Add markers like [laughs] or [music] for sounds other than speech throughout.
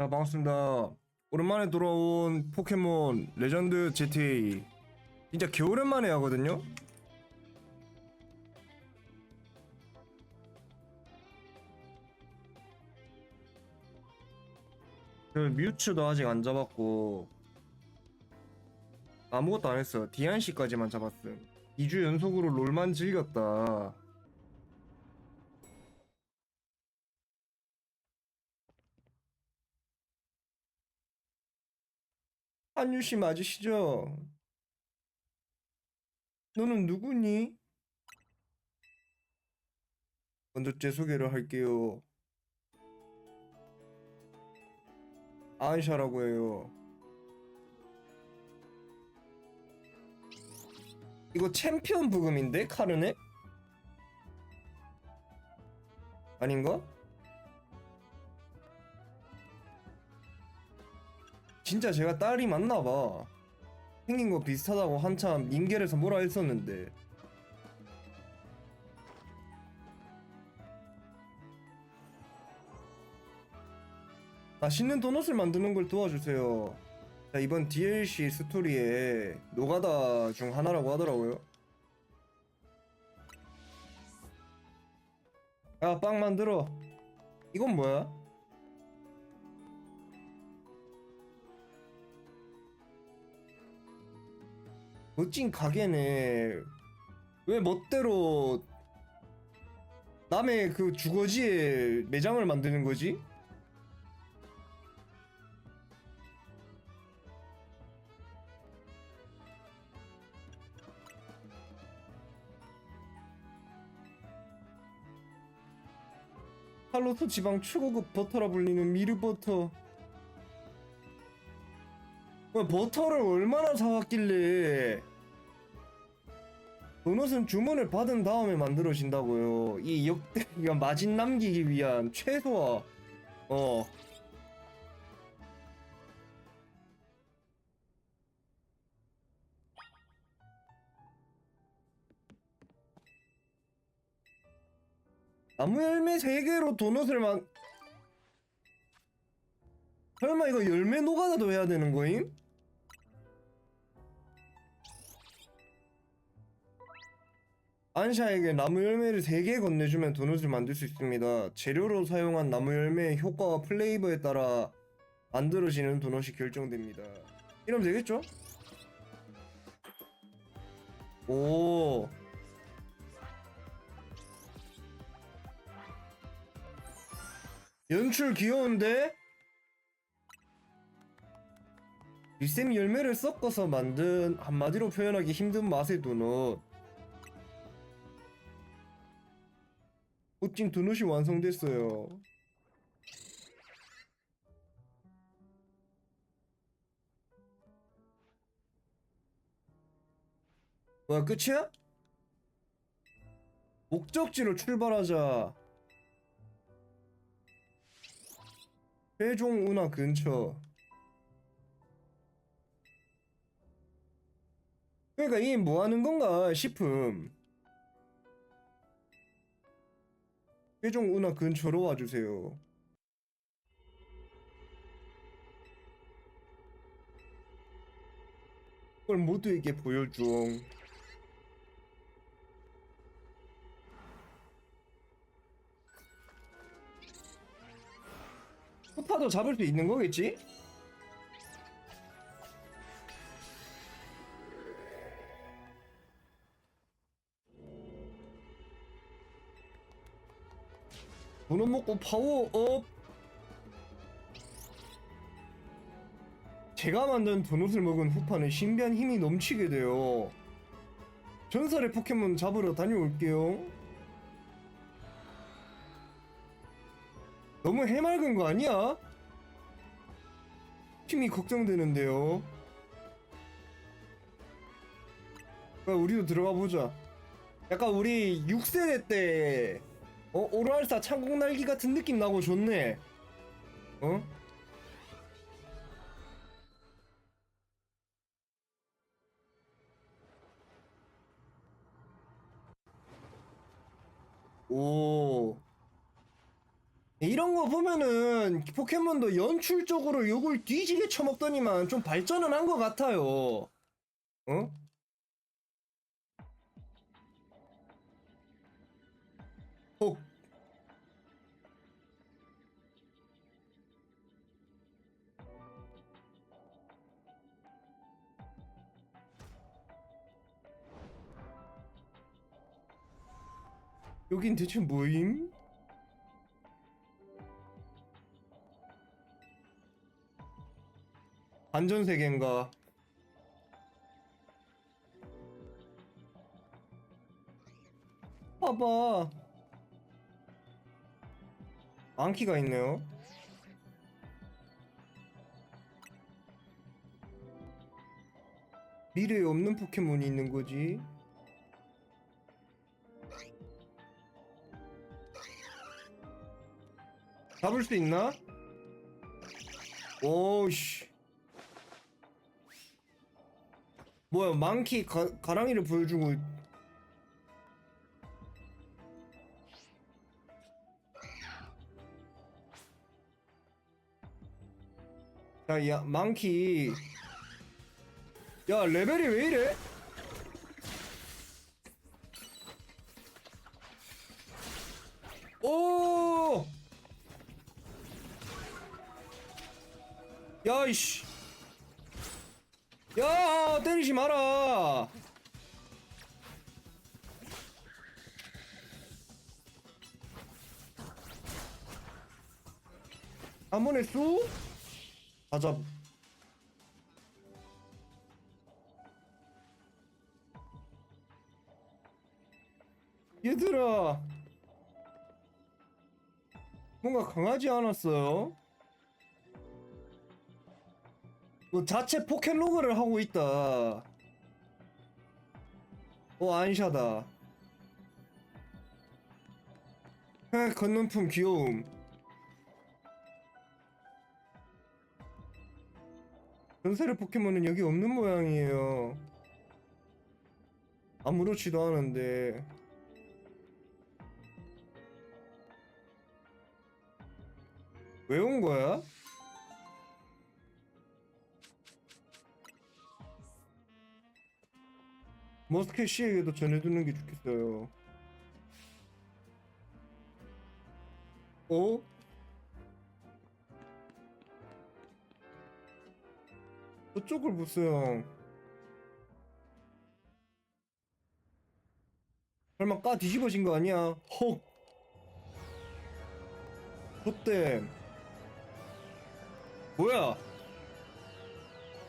자, 반갑습니다. 오랜만에 돌아온 포켓몬 레전드 GTA. 진짜 개오랜만에 하거든요? 그 뮤츠도 아직 안 잡았고 아무것도 안 했어. 디안씨까지만 잡았음. 2주 연속으로 롤만 즐겼다. 한유 씨 맞으시죠? 너는 누구니? 먼저 제 소개를 할게요. 아이샤라고 해요. 이거 챔피언 부금인데 카르네? 아닌가? 진짜 제가 딸이 맞나봐. 생긴 거 비슷하다고 한참 인겔에서 뭐라 했었는데. 맛있는 도넛을 만드는 걸 도와주세요. 자, 이번 DLC 스토리에 노가다 중 하나라고 하더라고요. 야, 빵 만들어. 이건 뭐야? 멋진 가게네. 왜 멋대로 남의 그 주거지에 매장을 만드는 거지? 할로트 지방 최고급 버터라 불리는 미르버터. 왜 버터를 얼마나 사왔길래 도넛은 주문을 받은 다음에 만들어진다고요. 이 역대 가 마진 남기기 위한 최소화 어 나무 열매 3개로 도넛을 만 설마 이거 열매 노가다도 해야 되는 거임? 안샤에게 나무 열매를 3개 건네주면 도넛을 만들 수 있습니다. 재료로 사용한 나무 열매의 효과와 플레이버에 따라 만들어지는 도넛이 결정됩니다. 이러면 되겠죠? 오. 연출 귀여운데? 리셈 열매를 섞어서 만든 한마디로 표현하기 힘든 맛의 도넛. 멋진 도넛이 완성됐어요. 뭐야 끝이야? 목적지로 출발하자. 세종 운하 근처. 그러니까 이게 뭐 하는 건가 싶음. 세종 운하 근처로 와주세요. 그걸 모두에게 보여줘. 후파도 잡을 수 있는 거겠지? 돈은 먹고 파워업. 제가 만든 도넛을 먹은 후파는 신비한 힘이 넘치게 돼요. 전설의 포켓몬 잡으러 다녀올게요. 너무 해맑은 거 아니야? 힘이 걱정되는데요. 우리도 들어가 보자. 약간 우리 6세대 때 어? 오르알사 창공 날기 같은 느낌 나고 좋네. 어? 오. 이런 거 보면은 포켓몬도 연출적으로 욕을 뒤지게 쳐먹더니만 좀 발전은 한 것 같아요. 어? 여긴 대체 뭐임? 반전 세계인가? 봐봐. 안키가 있네요. 미래에 없는 포켓몬이 있는 거지. 잡을 수 있나? 오씨. 뭐야, 망키 가, 가랑이를 보여주고. 있- 야, 야, 망키. 야, 레벨이 왜 이래? 오! 야, 이씨. 야, 때리지 마라. 한 번에 쏘? 가자. 얘들아. 뭔가 강하지 않았어요? 뭐 자체 포켓로그를 하고 있다. 어 안샤다. 헤 건넌품 귀여움. 전설의 포켓몬은 여기 없는 모양이에요. 아무렇지도 않은데. 왜 온 거야? 머스켓 씨에게도 전해두는 게 좋겠어요. 어? 저쪽을 보세요. 설마 까 뒤집어진 거 아니야? 헉. 좋대. 뭐야?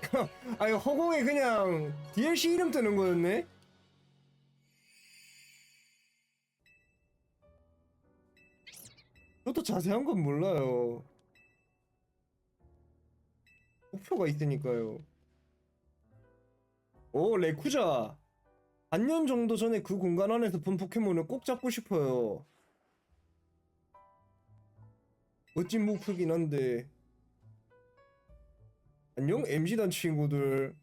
[laughs] 아니 허공에 그냥 DLC 이름 뜨는 거였네? 저도 자세한 건 몰라요. 목표가 있으니까요. 오, 레쿠자. 반년 정도 전에 그 공간 안에서 본 포켓몬을 꼭 잡고 싶어요. 멋진 목표긴 한데. 안녕, MG단 친구들.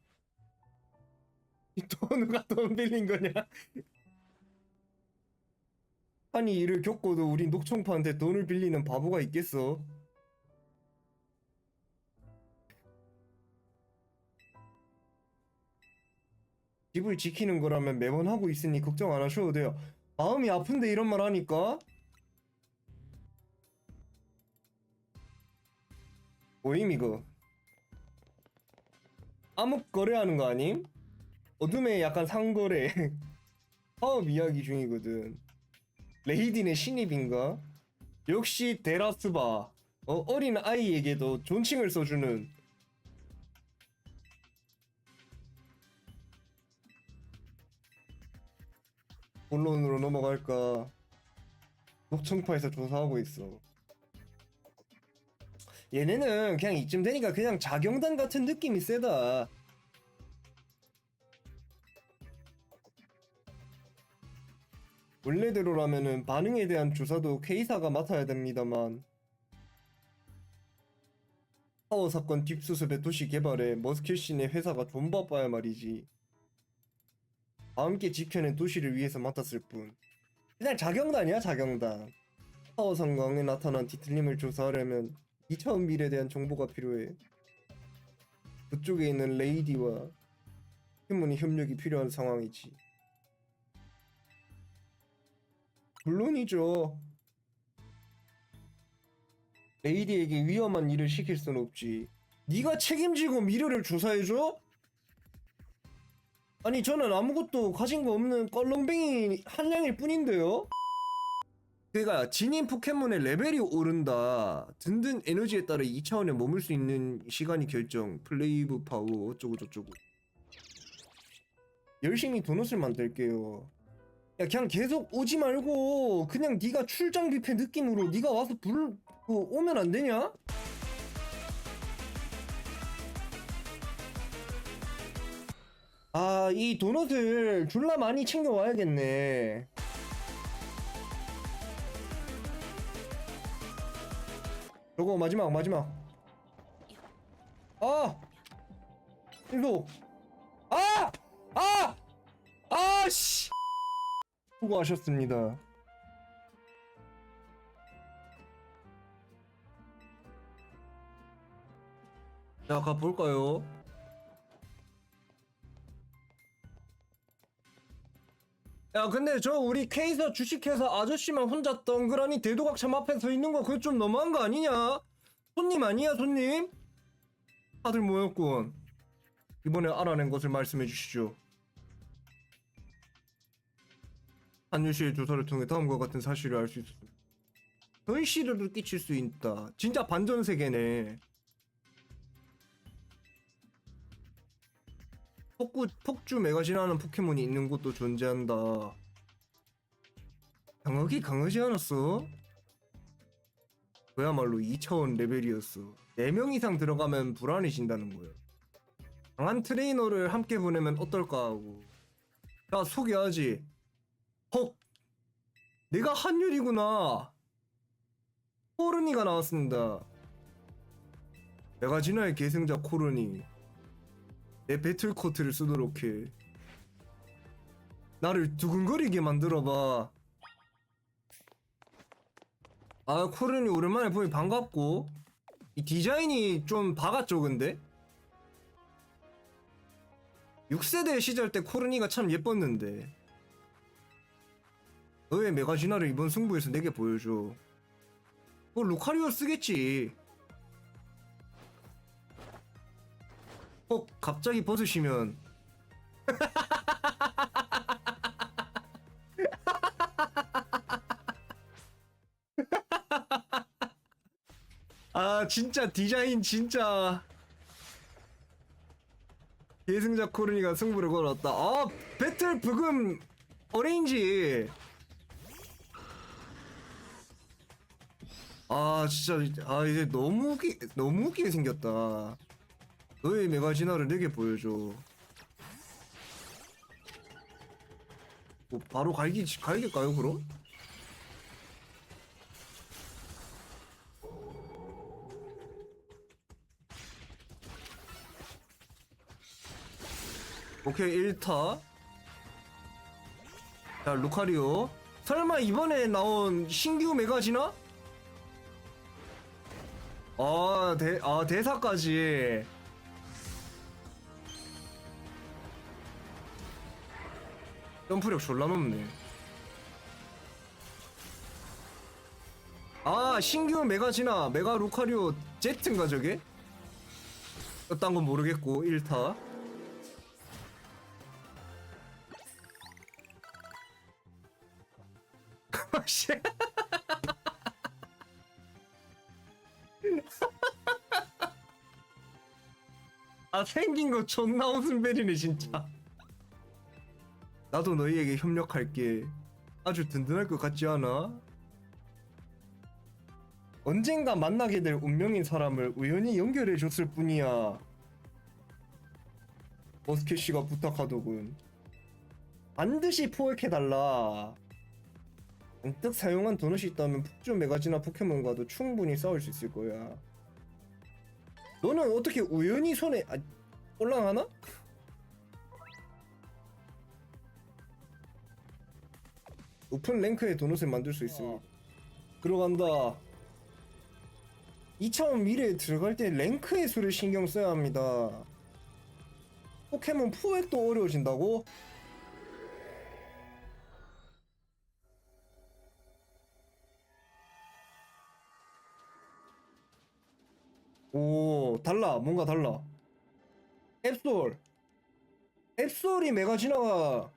또 누가 돈 빌린 거냐? 아니, 이를 겪고도 우리 녹청파한테 돈을 빌리는 바보가 있겠어? 집을 지키는 거라면 매번 하고 있으니 걱정 안 하셔도 돼요. 마음이 아픈데 이런 말 하니까? 뭐임 이거? 암흑 거래하는 거 아님? 어둠의 약간 상거래. [laughs] 사업 이야기 중이거든. 레이딘의 신입인가? 역시 데라스바. 어, 어린 아이에게도 존칭을 써주는. 본론으로 넘어갈까? 녹청파에서 조사하고 있어 얘네는 그냥 이쯤 되니까 그냥 자경단 같은 느낌이 세다. 원래대로라면은 반응에 대한 조사도 K사가 맡아야 됩니다만. 파워 사건 뒷수습의 도시 개발에 머스켓신의 회사가 좀 바빠야 말이지. 함께 지켜낸 도시를 위해서 맡았을 뿐. 그냥 자경단이야 자경단. 파워 상강에 나타난 뒤틀림을 조사하려면 2차원 밀에 대한 정보가 필요해. 그쪽에 있는 레이디와 휴먼이 협력이 필요한 상황이지. 물론이죠. 레이디에게 위험한 일을 시킬 순 없지. 네가 책임지고 미래를 조사해줘? 아니 저는 아무것도 가진 거 없는 껄렁뱅이 한량일 뿐인데요? 그니까 진인 포켓몬의 레벨이 오른다 든든 에너지에 따라 2차원에 머물 수 있는 시간이 결정 플레이브 파워 어쩌고 저쩌고 열심히 도넛을 만들게요 야 그냥 계속 오지 말고 그냥 네가 출장 뷔페 느낌으로 네가 와서 불 그, 오면 안 되냐? 아, 이 도넛을 졸라 많이 챙겨 와야겠네. 저거 마지막 마지막. 아! 이거. 아! 아! 아 씨. 수고하셨습니다. 자, 가 볼까요? 야 근데 저 우리 K사 주식회사 아저씨만 혼자 덩그러니 대도각참 앞에 서 있는 거 그거 좀 너무한 거 아니냐? 손님 아니야 손님? 다들 모였군. 이번에 알아낸 것을 말씀해 주시죠. 한유 씨의 조사를 통해 다음과 같은 사실을 알 수 있었습니다. 현실을 끼칠 수 있다. 진짜 반전 세계네 폭구, 폭주 메가신하는 포켓몬이 있는 곳도 존재한다. 강하기 강하지 않았어? 그야말로 2차원 레벨이었어. 4명 이상 들어가면 불안해진다는 거야. 강한 트레이너를 함께 보내면 어떨까 하고. 야, 소개하지. 헉! 내가 한율이구나. 코르니가 나왔습니다. 메가지나의 계승자 코르니. 내 배틀 코트를 쓰도록 해. 나를 두근거리게 만들어봐. 아, 코른이 오랜만에 보니 반갑고. 이 디자인이 좀 박았죠, 근데? 6세대 시절 때 코르니가 참 예뻤는데. 너의 메가지나를 이번 승부에서 내게 보여줘. 뭐 루카리오 쓰겠지. 어 갑자기 벗으시면. [laughs] 아 진짜 디자인 진짜. 예승자 코르니가 승부를 걸었다. 아 배틀 부금 어레인지. 아 진짜 아 이제 너무 웃기 너무 웃기게 생겼다 너의 메가지나를 내게 보여줘. 뭐 바로 갈기 갈길까요 그럼? 오케이 1타 자 루카리오 설마 이번에 나온 신규 메가지나? 아, 대, 아 대사까지 점프력 졸라 높네. 아 신규 메가지나 메가 루카리오 제트인가 저게? 어떤 건 모르겠고 1타 [laughs] 씨. [laughs] 아 생긴 거 존나 웃음벨이네 진짜 나도 너희에게 협력할게. 아주 든든할 것 같지 않아? 언젠가 만나게 될 운명인 사람을 우연히 연결해 줬을 뿐이야. 머스켓 씨가 부탁하더군. 반드시 포획해달라. 언뜻 사용한 도넛이 있다면 폭주 메가지나 포켓몬과도 충분히 싸울 수 있을 거야. 너는 어떻게 우연히 손에 아, 올라가나? 높은 랭크의 도넛을 만들 수 있습니다. 들어간다. 2차원 미래에 들어갈 때 랭크의 수를 신경 써야 합니다. 포켓몬 포획도 어려워진다고? 오 달라. 뭔가 달라. 앱솔. 앱솔이 메가 지나가.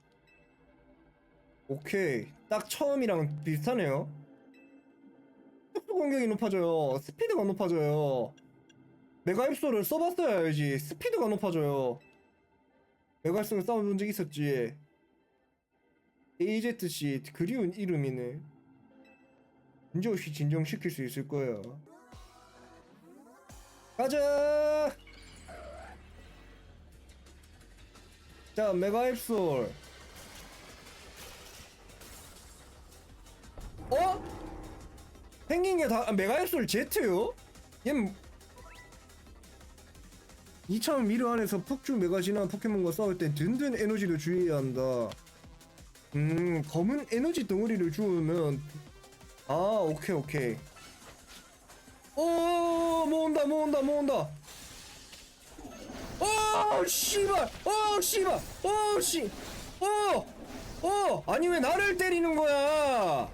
오케이 딱 처음이랑 비슷하네요. 속도 공격이 높아져요. 스피드가 높아져요. 메가 앱솔을 써봤어야 알지. 스피드가 높아져요. 메가 앱솔을 싸워본 적 있었지. AZC 그리운 이름이네. 문제 없이 진정시킬 수 있을 거야 가자! 자 메가 앱솔 생긴 게 다 메가 앱솔 Z요? 얘는 2차원 미르 안에서 폭주 메가지나 포켓몬과 싸울 때 든든 에너지를 주의해야 한다. 음 검은 에너지 덩어리를 주우면 아 오케이 오케이. 오 모은다 모은다 모은다. 오 씨발! 오 씨발! 오 씨 오 오 아니 왜 나를 때리는 거야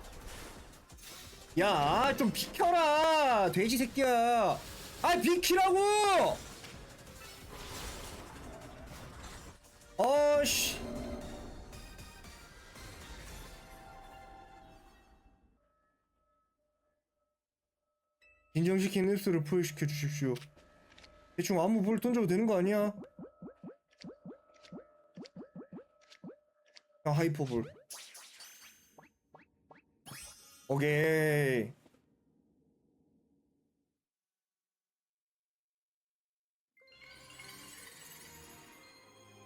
야 좀 비켜라 돼지 새끼야. 아 비키라고! 아씨. 인정시킨 흡수를 포획시켜 주십시오. 대충 아무 볼 던져도 되는 거 아니야? 아 하이퍼볼 오케이.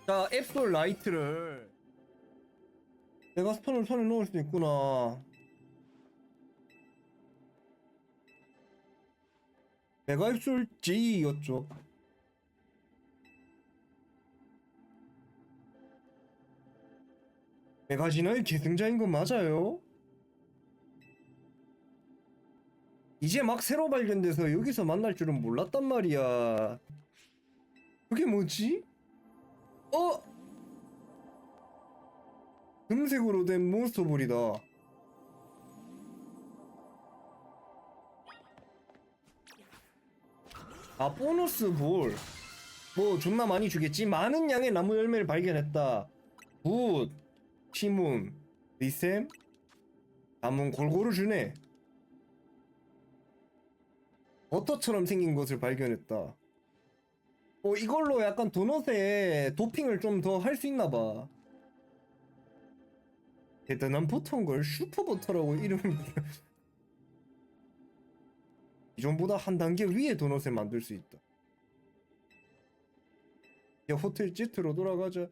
자 앱솔 라이트를. 내가 스톤을 손에 넣을 수도 있구나. 메가 앱솔 G였죠. 메가지나의 계승자인 건 맞아요? 이제 막 새로 발견돼서 여기서 만날 줄은 몰랐단 말이야. 그게 뭐지? 어? 금색으로 된 몬스터볼이다. 아, 보너스 볼. 뭐, 존나 많이 주겠지? 많은 양의 나무 열매를 발견했다. 굿. 시문. 리셈. 남은 골고루 주네. 버터처럼 생긴 것을 발견했다. 어, 이걸로 약간 도넛에 도핑을 좀 더 할 수 있나 봐. 대단한 버터인 걸 슈퍼버터라고 이름을 부르- 이전보다 한 단계 위에 도넛을 만들 수 있다. 야, 호텔 지트로 돌아가자.